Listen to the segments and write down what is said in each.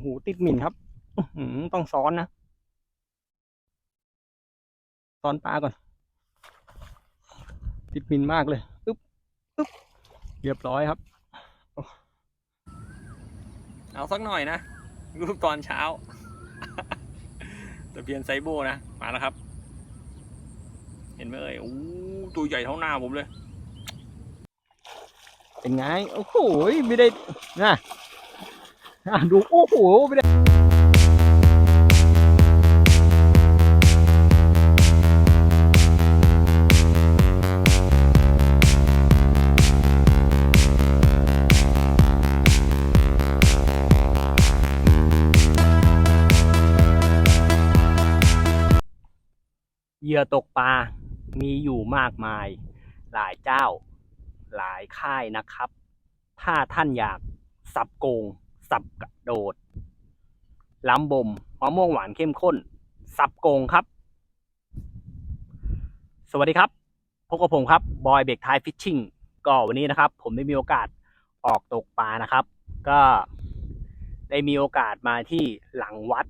โหติดหมิ่นครับต้องซ้อนนะซ้อนปลาก่อน ติดหมิ่นมากเลยอึ๊บอึ๊บเรียบร้อยครับ เอาสักหน่อยนะ รูปตอนเช้าตะเพียนไซโบนะ มาแล้วครับ เห็นไหมเอ่ยโอ้ตัวใหญ่เท่าหน้าผมเลย เป็นไง โอ้โหไม่ได้นะ อะดู โอ้โหไม่ได้เหยื่อตกปลา มีอยู่มากมาย หลายเจ้า หลายค่ายนะครับ ถ้าท่านอยากสับโกง สับกระโดด ล้ำบ่มมะม่วงหวานเข้มข้น สับโกงครับ สวัสดีครับ พบกับผมครับ บอยเบกไทยฟิชชิ่งก็วันนี้นะครับ ผมได้มีโอกาสออกตกปลานะครับ ก็ได้มีโอกาสมาที่หลังวัด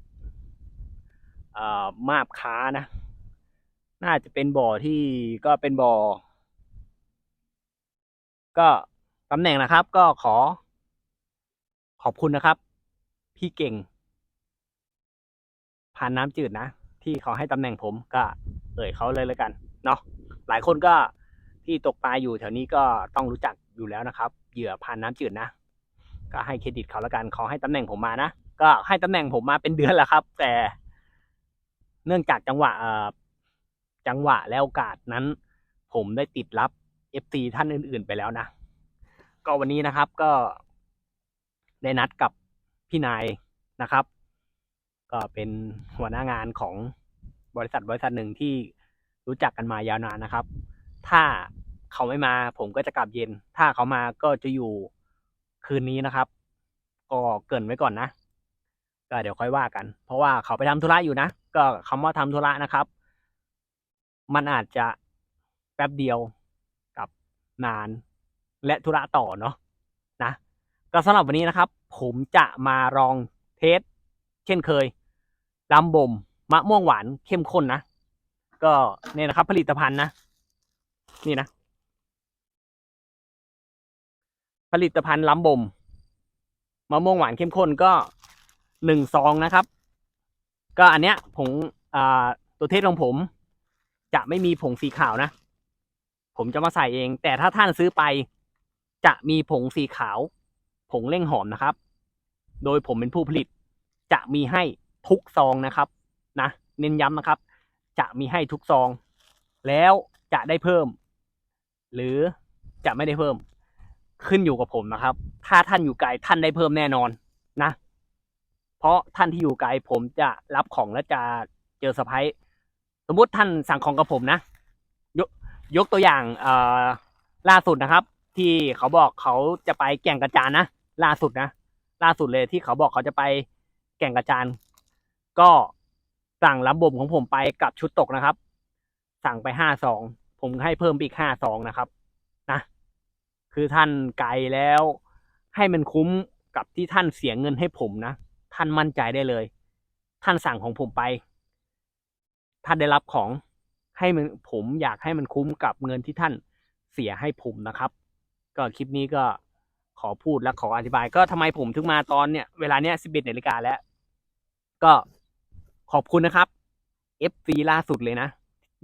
มาบค้านะ น่าจะเป็นบ่อที่ก็เป็นบ่อ ก็ตำแหน่งนะครับ ก็ขอ ขอบคุณนะครับ พี่เก่ง ผ่านน้ำจืดนะ ที่เขาให้ตำแหน่งผมก็เอ่ยเขาเลยแล้วกันเนาะหลายคนก็ที่ตกปลาอยู่แถวนี้ก็ต้องรู้จักอยู่แล้วนะครับ เหยื่อผ่านน้ำจืดนะ ก็ให้เครดิตเขาแล้วกันเขาให้ตำแหน่งผมมานะก็ให้ตำแหน่งผมมาเป็นเดือนแล้วครับ แต่ เนื่องจากจังหวะเอ่อจังหวะและโอกาสนั้น ผมได้ติดรับ FC ท่านอื่น ๆ ไปแล้วนะ ก็วันนี้นะครับก็ ได้นัดกับพี่นายนะครับ ก็เป็นหัวหน้างานของบริษัทบริษัทหนึ่งที่รู้จักกันมายาวนานนะครับ ถ้าเขาไม่มาผมก็จะกลับเย็น ถ้าเขามาก็จะอยู่คืนนี้นะครับ ก็เกินไว้ก่อนนะ ก็เดี๋ยวค่อยว่ากัน เพราะว่าเขาไปทำธุระอยู่นะ ก็คำว่าทำธุระนะครับ มันอาจจะแป๊บเดียวกับนานและธุระต่อเนาะ ก็สำหรับวันนี้นะครับ ผมจะมาลองเทสเช่นเคยลำบ่มมะม่วงหวานเข้มข้นนะ ก็เนี่ยนะครับ ผลิตภัณฑ์นะ นี่นะ ผลิตภัณฑ์ลำบ่มมะม่วงหวานเข้มข้นก็หนึ่งซองนะครับ ก็อันเนี้ยผงตัวเทสของผม จะไม่มีผงสีขาวนะ ผมจะมาใส่เอง แต่ถ้าท่านซื้อไป จะมีผงสีขาว ผงเร่งหอมนะครับ โดยผมเป็นผู้ผลิต จะมีให้ทุกซองนะครับนะเน้นย้ำนะครับ จะมีให้ทุกซอง แล้วจะได้เพิ่ม หรือจะไม่ได้เพิ่ม ขึ้นอยู่กับผมนะครับ ถ้าท่านอยู่ไกลท่านได้เพิ่มแน่นอนนะ เพราะท่านที่อยู่ไกลผมจะรับของและจะเจอสะพายสมมุติท่านสั่งของกับผมนะยกยกตัวอย่างล่าสุดนะครับ ที่เขาบอกเขาจะไปแก่งกระจานนะ ล่าสุดนะ ล่าสุดเลยที่เขาบอกเขาจะไปแก่งกระจานก็สั่งลำบ่มของผมไปกับชุดตกนะครับ สั่งไปห้าซองผมให้เพิ่มปอีกห้าซองนะครับนะคือท่านไกลแล้ว ให้มันคุ้มกับที่ท่านเสียเงินให้ผมนะท่านมั่นใจได้เลย ท่านสั่งของผมไป ท่านได้รับของให้มันผมอยากให้มันคุ้มกับเงินที่ท่านเสียให้ผมนะครับ ก็คลิปนี้ก็ ขอพูดและขออธิบาย ก็ทำไมผมถึงมาตอนเนี้ยเวลาเนี้ยสิบเอ็ดนาฬิกาแล้ว ก็ขอบคุณนะครับ FC ล่าสุดเลยนะ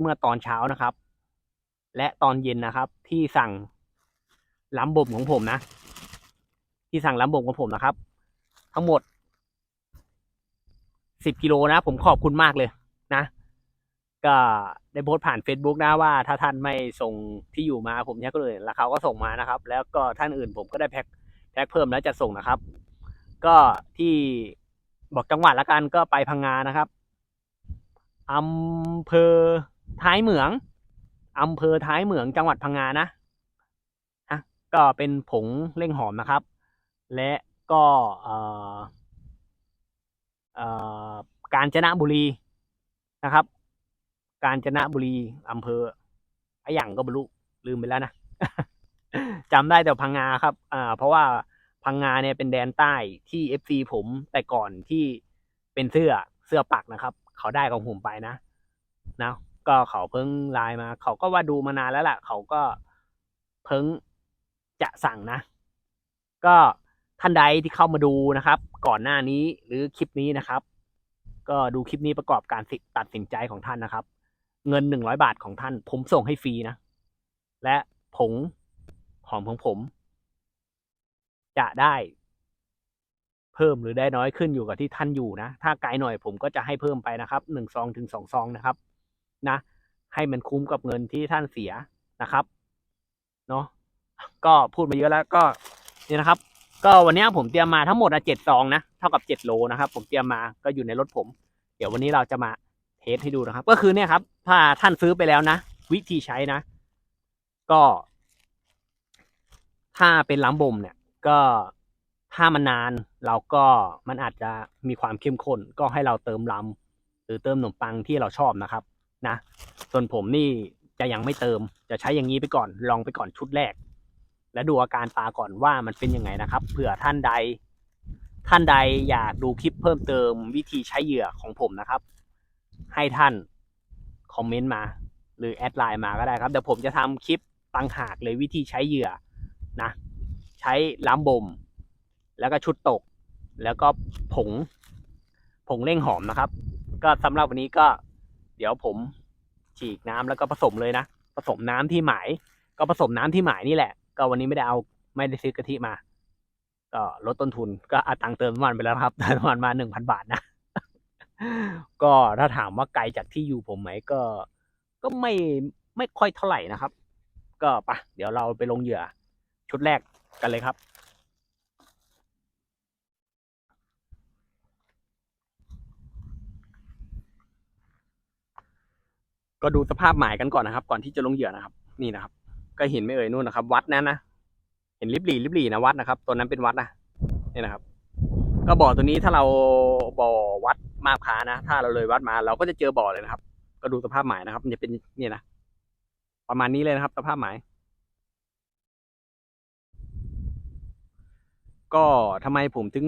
เมื่อตอนเช้านะครับ และตอนเย็นนะครับ ที่สั่งล้ำบ่มของผมนะ ที่สั่งล้ำบ่มของผมนะครับ ทั้งหมดสิบกิโลนะ ผมขอบคุณมากเลยนะ ก็ ได้โพสต์ผ่าน Facebook นะว่าถ้าท่านไม่ส่งที่อยู่มาผมแท็กก็เลยแล้วเขาก็ส่งมานะครับ แล้วก็ท่านอื่นผมก็ได้แพ็คแพ็คเพิ่มแล้วจะส่งนะครับ ก็ที่บอกจังหวัดละกันก็ไปพังงานะครับอำเภอท้ายเหมืองอำเภอท้ายเหมืองจังหวัดพังงานะอะก็เป็นผงเร่งหอมนะครับ และก็เอ่อเอ่อกาญจนบุรีนะครับ กาญจนบุรีอำเภออะหยังก็บรรลุลืมไปแล้วนะจำได้แต่พังงาครับ อ่า เพราะว่าพังงาเนี่ยเป็นแดนใต้ที่เอฟซีผมแต่ก่อนที่เป็นเสื้อเสื้อปักนะครับ เขาได้ของผมไปนะนะก็เขาเพิ่งไลน์มา เขาก็ว่าดูมานานแล้วล่ะ เขาก็เพิ่งจะสั่งนะ ก็ท่านใดที่เข้ามาดูนะครับ ก่อนหน้านี้หรือคลิปนี้นะครับ ก็ดูคลิปนี้ประกอบการตัดสินใจของท่านนะครับ เงินหนึ่งร้อยบาทของท่าน ผมส่งให้ฟรีนะ และผงหอมของผม จะได้ เพิ่มหรือได้น้อยขึ้นอยู่กับที่ท่านอยู่นะ ถ้าไกลหน่อยผมก็จะให้เพิ่มไปนะครับหนึ่งซองถึงสองซองนะครับ นะ ให้มันคุ้มกับเงินที่ท่านเสียนะครับ เนาะก็พูดมาเยอะแล้วก็นี่นะครับ ก็วันนี้ผมเตรียมมาทั้งหมดอะเจ็ดซองนะเท่ากับเจ็ดโลนะครับ ผมเตรียมมาก็อยู่ในรถผม เดี๋ยววันนี้เราจะมา เทสให้ดูนะครับ ก็คือเนี่ยครับ ถ้าท่านซื้อไปแล้วนะ วิธีใช้นะ ก็ ถ้าเป็นล้ำบ่มเนี่ย ก็ถ้ามันนานเราก็มันอาจจะมีความเข้มข้น ก็ให้เราเติมล้ำหรือเติมขนมปังที่เราชอบนะครับ นะ ส่วนผมนี่จะยังไม่เติม จะใช้อย่างนี้ไปก่อน ลองไปก่อนชุดแรก และดูอาการปลาก่อนว่ามันเป็นยังไงนะครับ เผื่อท่านใด ท่านใดอยากดูคลิปเพิ่มเติมวิธีใช้เหยื่อของผมนะครับ ให้ท่านคอมเมนต์มา หรือแอดไลน์มาก็ได้ครับเดี๋ยวผมจะทำคลิปตังหากเลยวิธีใช้เหยื่อนะ ใช้ล้ำบ่ม แล้วก็ชุดตก แล้วก็ผง ผงเร่งหอมนะครับ ก็สำหรับวันนี้ก็เดี๋ยวผมฉีกน้ำแล้วก็ผสมเลยนะ ผสมน้ำที่หมาย ก็ผสมน้ำที่หมายนี่แหละ ก็วันนี้ไม่ได้เอาไม่ได้ซื้อกะทิมา ก็ลดต้นทุนก็เอาตังเติมน้ำมันไปแล้วครับเติมน้ำมันมาหนึ่งพันบาทนะ ก็ถ้าถามว่าไกลจากที่อยู่ผมไหมก็ ก็ไม่ไม่ค่อยเท่าไหร่นะครับ ก็ปะเดี๋ยวเราไปลงเหยื่อ ชุดแรกกันเลยครับก็ดูสภาพหมายกันก่อนนะครับ ก่อนที่จะลงเหยื่อนะครับ นี่นะครับ ก็เห็นไม่เอ่ยนู่นนะครับ วัดนั้นนะเห็นริบหรี่ริบหรี่นะวัดนะครับ ตัวนั้นเป็นวัดนะนี่นะครับ ก็บ่อตัวนี้ถ้าเราบ่อวัด มาบค้านะ ถ้าเราเลยวัดมา เราก็จะเจอบ่อเลยนะครับ ก็ดูสภาพหมายนะครับ มันจะเป็นนี่นะ ประมาณนี้เลยนะครับ สภาพหมาย ก็ทำไมผมถึง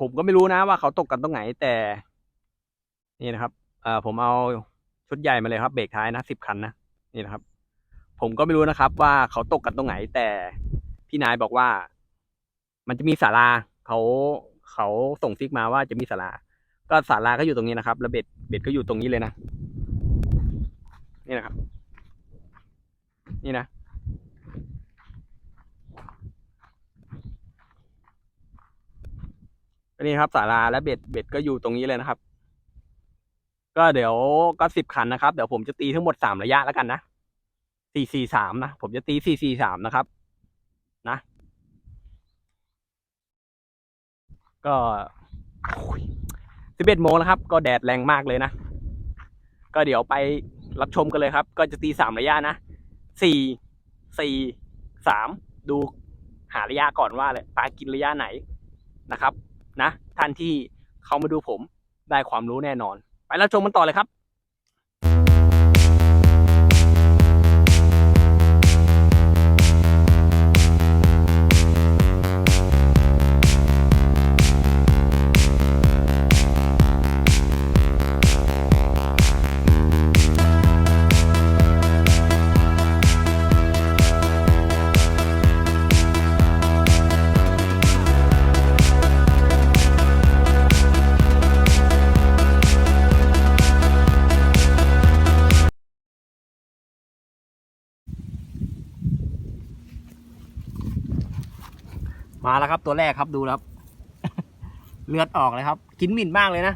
ผมก็ไม่รู้นะว่าเขาตกกันตรงไหนแต่ นี่นะครับเอ่อผมเอาชุดใหญ่มาเลยครับ เบรกท้ายนะสิบคันนะนี่นะครับ ผมก็ไม่รู้นะครับ ว่าเขาตกกันตรงไหน แต่พี่นายบอกว่า มันจะมีศาลาเขาเขาส่งซิกมาว่าจะมีศาลา ก็ศาลาก็อยู่ตรงนี้นะครับ แล้วเบ็ดเบ็ดก็อยู่ตรงนี้เลยนะ นี่นะครับ นี่นะ นี่ครับศาลาและเบ็ดเบ็ดก็อยู่ตรงนี้เลยนะครับ ก็เดี๋ยวก็สิบคันนะครับ เดี๋ยวผมจะตีทั้งหมดสามระยะแล้วกันนะสี่สี่สามนะ ผมจะตีสี่สี่สามนะครับ นะ ก็ สิบเอ็ดโมงแล้วครับ ก็แดดแรงมากเลยนะ ก็เดี๋ยวไปรับชมกันเลยครับ ก็จะตีสามระยะนะสี่สี่สามดูหาระยะก่อนว่าเลยปลากินระยะไหนนะครับ นะท่านที่เขามาดูผมได้ความรู้แน่นอน ไปรับชมมันต่อเลยครับ มาแล้วครับตัวแรกครับดูครับ เลือดออกเลยครับ กินหมิ่นมากเลยนะ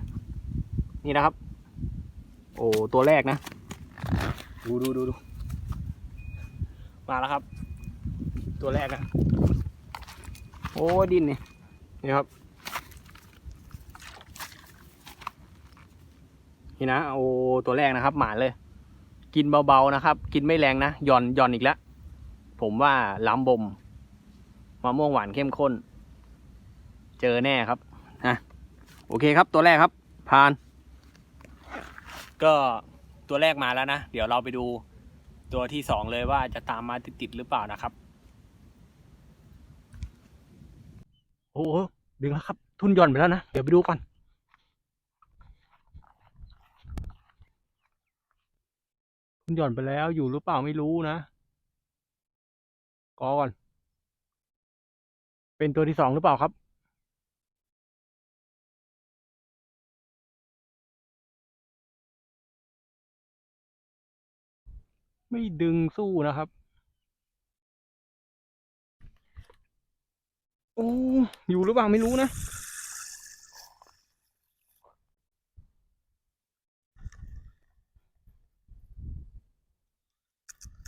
นี่นะครับ โอ้ตัวแรกนะ ดูดูดูดูมาแล้วครับ ตัวแรกนะโอ้ดินนี่นี่ครับ นี่นะโอ้ตัวแรกนะครับ หมานเลย กินเบาๆนะครับ กินไม่แรงนะหย่อนหย่อนอีกแล้วผมว่าล้ำบ่ม มะม่วงหวานเข้มข้น เจอแน่ครับนะโอเคครับตัวแรกครับผ่าน ก็ตัวแรกมาแล้วนะ เดี๋ยวเราไปดูตัวที่สองเลยว่าจะตามมาติดๆหรือเปล่านะครับ โอ้โหดึงแล้วครับ ทุนหย่อนไปแล้วนะ เดี๋ยวไปดูก่อนทุนหย่อนไปแล้วอยู่หรือเปล่าไม่รู้นะกอก่อน เป็นตัวที่สองหรือเปล่าครับไม่ดึงสู้นะครับ โอ้ อยู่หรือเปล่าไม่รู้นะ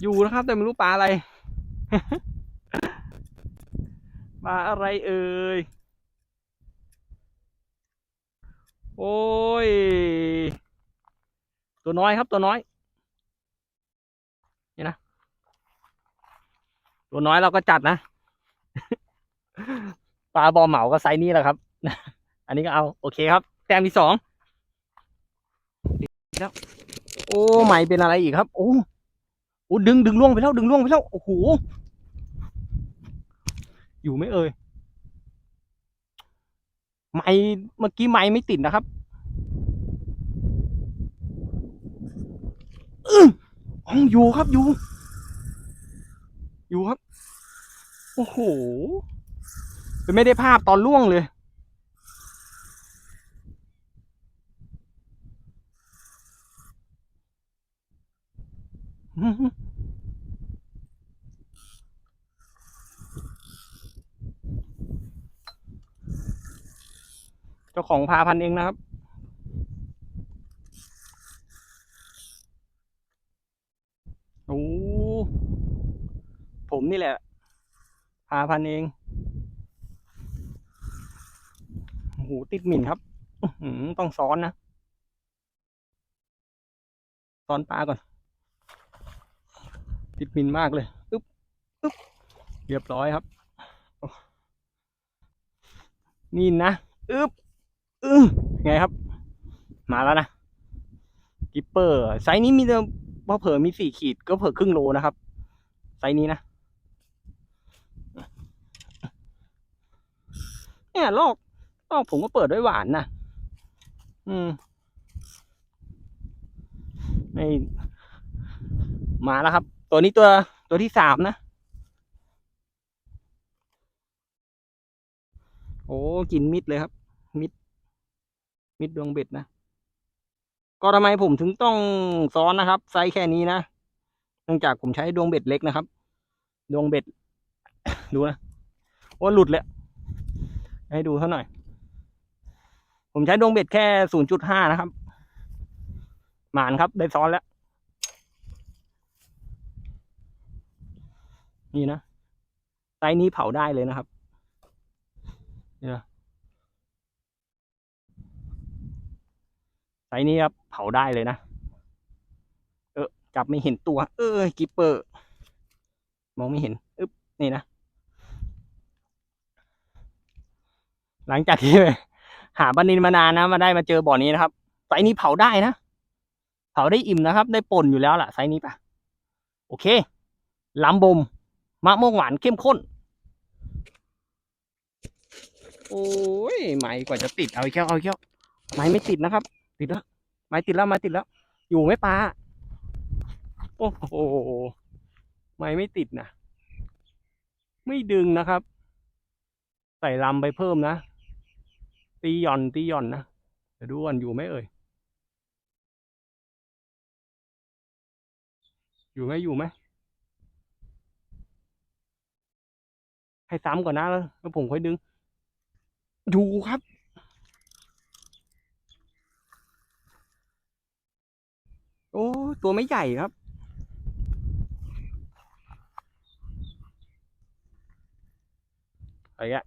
อยู่นะครับ แต่ไม่รู้ปลาอะไร ปลาอะไรเอ่ย โอ้ย ตัวน้อยครับตัวน้อย นี่นะ ตัวน้อยเราก็จัดนะ ปลาบอเหมาก็ไซส์นี้แหละครับ อันนี้ก็เอา โอเคครับ แต้มที่สองแล้วโอ้ ใหม่เป็นอะไรอีกครับ โอ้โอ้ดึงดึงล่วงไปแล้ว ดึงล่วงไปแล้ว โอ้โห อยู่ไหม่เอ่ยไม่เมื่อกี้ไม่ไม่ติดนะครับอื้ออ๋ออยู่ครับอยู่ อยู่ครับ โอ้โหเป็นไม่ได้ภาพตอนล่วงเลย อื้อหือเจ้า ของพาพันเองนะครับ โอ้ ผมนี่แหละ พาพันเองโอ้โหติดหมิ่นครับต้องซ้อนนะ ซ้อนปลาก่อน ติดหมินมากเลยอึ๊บอึ๊บเรียบร้อยครับนี่นะอึ๊บ อึ้งไงครับ มาแล้วนะกิปเปอร์ไซส์นี้มีแต่พอเผอมีสี่ขีดก็เผอครึ่งโลนะครับ ไซส์นี้นะเนี่ยลอกลอกผมก็เปิดด้วยหวานนะอืมไม่มาแล้วครับ ตัวนี้ตัวตัวที่สามนะ โอ้กินมิดเลยครับ มิด มิดดวงเบ็ดนะ ก็ทำไมผมถึงต้องซ้อนนะครับ ไซส์แค่นี้นะ เนื่องจากผมใช้ดวงเบ็ดเล็กนะครับ ดวงเบ็ด ดูนะโอ้หลุดเลยให้ดูเท่าหน่อย ผมใช้ดวงเบ็ดแค่ศูนย์จุดห้านะครับ หมานครับ ได้ซ้อนแล้ว นี่นะไซส์นี้เผาได้เลยนะครับ เนี่นะไซ ส์นี้ครับเผาได้เลยนะ เออจับไม่เห็นตัว เออกิปเปอร์ มองไม่เห็นอึ๊บนี่นะ หลังจากที่หาบันนินมานานนะมาได้มาเจอบ่อนี้นะครับไซส์นี้เผาได้นะ เผาได้อิ่มนะครับ ได้ป่นอยู่แล้วล่ะไซส์นี้ปะโอเคลำบมมะม่วงหวานเข้มข้น โอ้ย ไม้กว่าจะติด เอาอีกแล้วเอาอีกแล้วไม้ไม่ติดนะครับ ติดแล้วไม้ติดแล้วไม้ติดแล้ว อยู่ไหมปลาโอ้โหไม้ไม่ติดนะไม่ดึงนะครับ ใส่ลำไปเพิ่มนะ ตีหย่อนตีหย่อนนะเดี๋ยวดูก่อนอยู่ไหมเอ่ยอยู่ไหมอยู่ไหมให้ซ้ำก่อนนะแล้วผมค่อยดึง อยู่ครับ โอ้ ตัวไม่ใหญ่ครับ อะไรอะ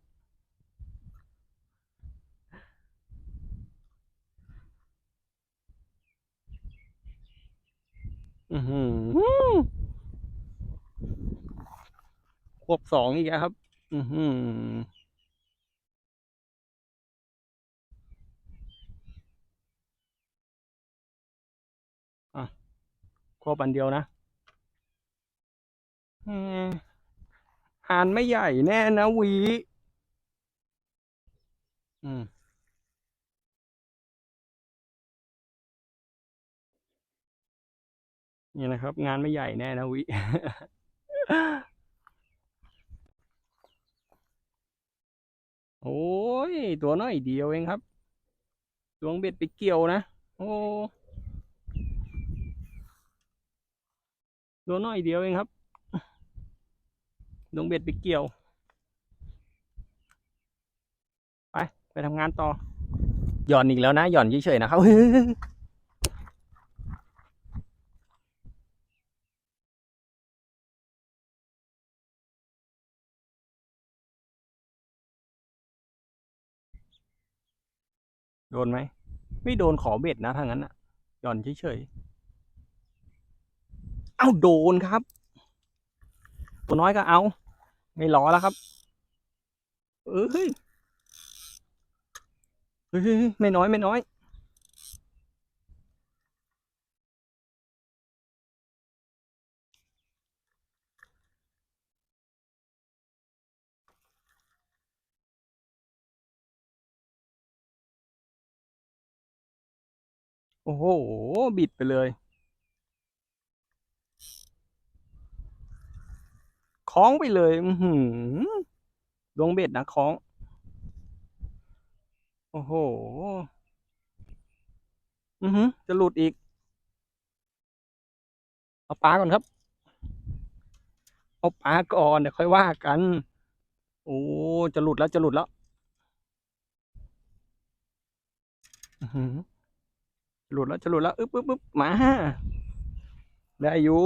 อือหือควบสองอีกแล้วครับ อือหือ ควบอันเดียวนะอืมหานไม่ใหญ่แน่นะหวีอืมนี่นะครับ งานไม่ใหญ่แน่นะวิโอ้ย ตัวน้อยเดียวเองครับ ดวงเบ็ดไปเกี่ยวนะ โอ้ ตัวน้อยเดียวเองครับดวงเบ็ดไปเกี่ยว ไป ไปทำงานต่อ หย่อนอีกแล้วนะ หย่อนเฉยๆนะครับโดนไหม ไม่โดนขอเบ็ดนะทางนั้นอะหย่อนเฉยๆ เอ้าโดนครับ ตัวน้อยก็เอา ไม่รอแล้วครับ เออเฮ้ยเฮ้ยไม่น้อยไม่น้อยโอ้โห บิดไปเลย คล้องไปเลย อือหือดวงเบ็ดนะคล้อง โอ้โห อือหือ จะหลุดอีก เอาปลาก่อนครับ เอาปลาก่อนเดี๋ยวค่อยว่ากัน โอ้ จะหลุดแล้วจะหลุดแล้ว อือหือหลุดแล้วจะหลุดแล้ว อึ๊บอึ๊บอึ๊บมา ได้อยู่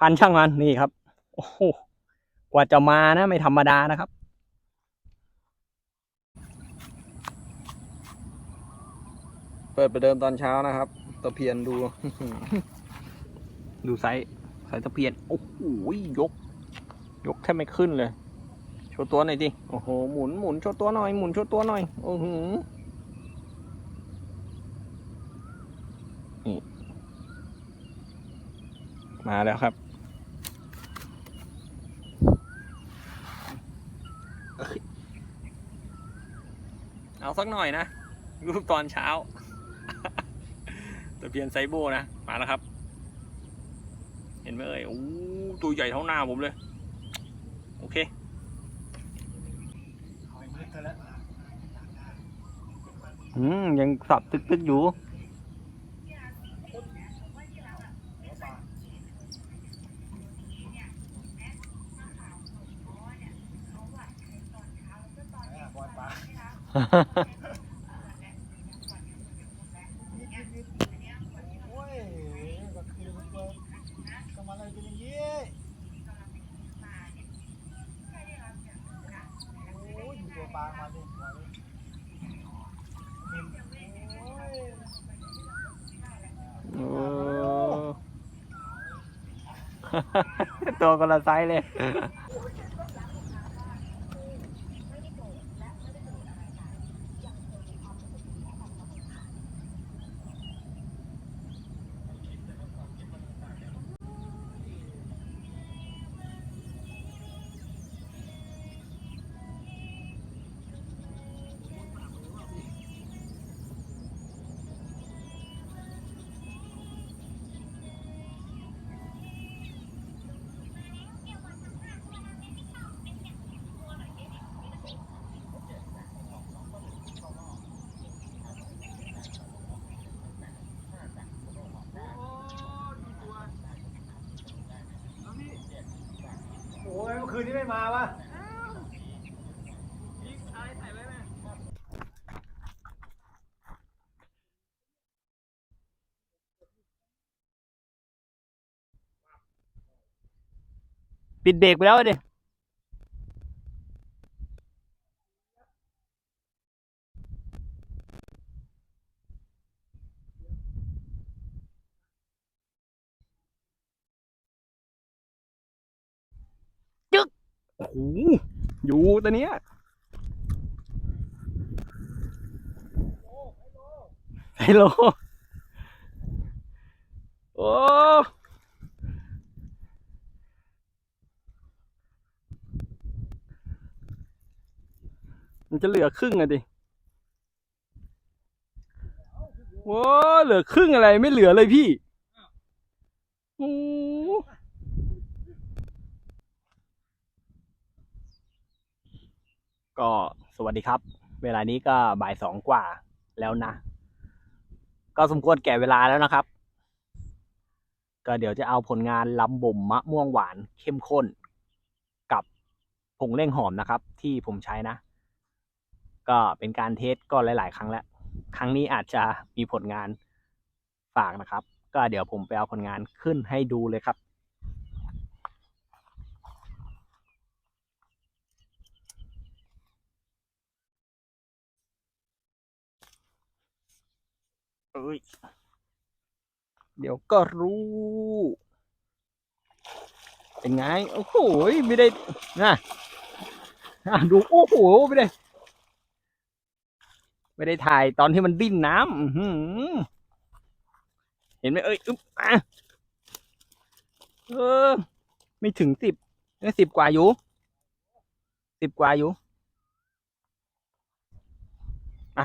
พันช่างมันนี่ครับ โอ้โหกว่าจะมานะ ไม่ธรรมดานะครับ เปิดประเดิมตอนเช้านะครับ ตะเพียนดู ดูไซส์ไซส์ตะเพียน โอ้โหยก ยกแทบไม่ขึ้นเลยโชว์ตัวหน่อยดิโอ้โหหมุนหมุนโชว์ตัวหน่อยหมุนโชว์ตัวหน่อยโอ้โหนี่มาแล้วครับ เอาสักหน่อยนะ รูปตอนเช้าตะเพียนไซโบนะ มาแล้วครับ เห็นไหมเอ่ยโอ้ตัวใหญ่เท่าหน้าผมเลย โอเคอืม ยังสับตึกๆอยู่ โอ้ยก็คือมันก็ทำอะไรเป็นอย่างนี้โอ้ย อยู่ตัวปลามาดิมาดิโอ้โอ้ตัวคนละไซส์เลย คืนนี้ไม่มาวะปิดเบรกไปแล้วดิ จึ๊ก โอ้โห อยู่ ตัวเนี้ยไฮโล โอ้มันจะเหลือครึ่งอะดิโว้เหลือครึ่งอะไรไม่เหลือเลยพี่โอ้ ก็สวัสดีครับ เวลานี้ก็บ่ายสองกว่าแล้วนะ ก็สมควรแก่เวลาแล้วนะครับ ก็เดี๋ยวจะเอาผลงานลำบ่มมะม่วงหวานเข้มข้น กับผงเร่งหอมนะครับ ที่ผมใช้นะ ก็เป็นการเทสก็หลาย ๆ ครั้งแล้ว ครั้งนี้อาจจะมีผลงานฝากนะครับ ก็เดี๋ยวผมไปเอาผลงานขึ้นให้ดูเลยครับ เอ้ย เดี๋ยวก็รู้ เป็นไง โอ้โห ไม่ได้นะอะดู โอ้โห ไม่ได้ ไม่ได้ถ่ายตอนที่มันดิ้นน้ำเห็นไหมเอ้ย อึ๊บอะเออ ไม่ถึงสิบสิบกว่าอยู่สิบกว่าอยู่อะ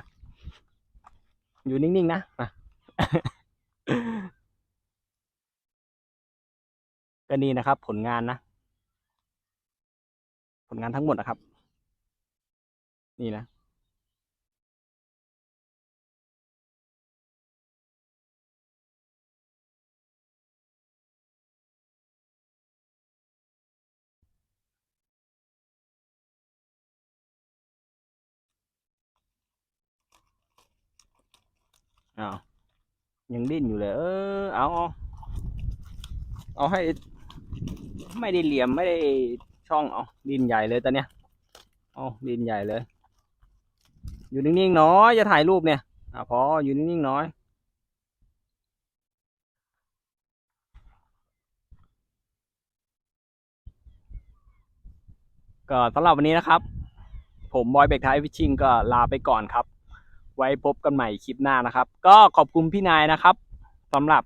อยู่นิ่งๆนะมาก็นี่นะครับ ผลงานนะ ผลงานทั้งหมดนะครับ นี่นะ อ้าวยังดิ้นอยู่เลย เออ เอาเอาเอาให้ ไม่ได้เหลี่ยมไม่ได้ช่องเอาดินใหญ่เลยตอนเนี้ยเอาดินใหญ่เลย อยู่นิ่งๆน้อยจะถ่ายรูปเนี่ยอะพออยู่นิ่งๆน้อยก็สำหรับวันนี้นะครับ ผมบอยเบกไทยฟิชชิงก็ลาไปก่อนครับ ไว้พบกันใหม่คลิปหน้านะครับ ก็ขอบคุณพี่นายนะครับสำหรับ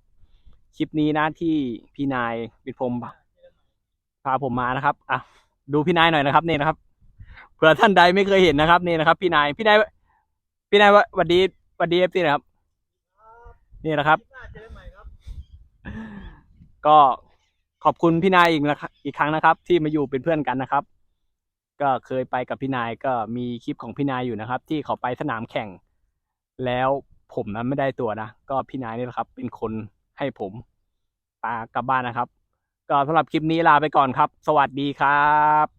คลิปนี้นะที่พี่นายเป็นผมพาผมมานะครับอะดูพี่นายหน่อยนะครับนี่นะครับเผื่อท่านใดไม่เคยเห็นนะครับนี่นะครับ พี่นายพี่นายพี่นายวัดดีวัดดีเอฟซีนะครับ นี่นะครับหน้าเจอกันใหม่ครับ ก็ขอบคุณพี่นายอีกนะครับอีกครั้งนะครับ ที่มาอยู่เป็นเพื่อนกันนะครับ ก็เคยไปกับพี่นายก็มีคลิปของพี่นายอยู่นะครับ ที่เขาไปสนามแข่ง แล้วผมนั้นไม่ได้ตัวนะ ก็พี่นายนี่แหละครับ เป็นคนให้ผมปากลับบ้านนะครับ ก็สำหรับคลิปนี้ลาไปก่อนครับ สวัสดีครับ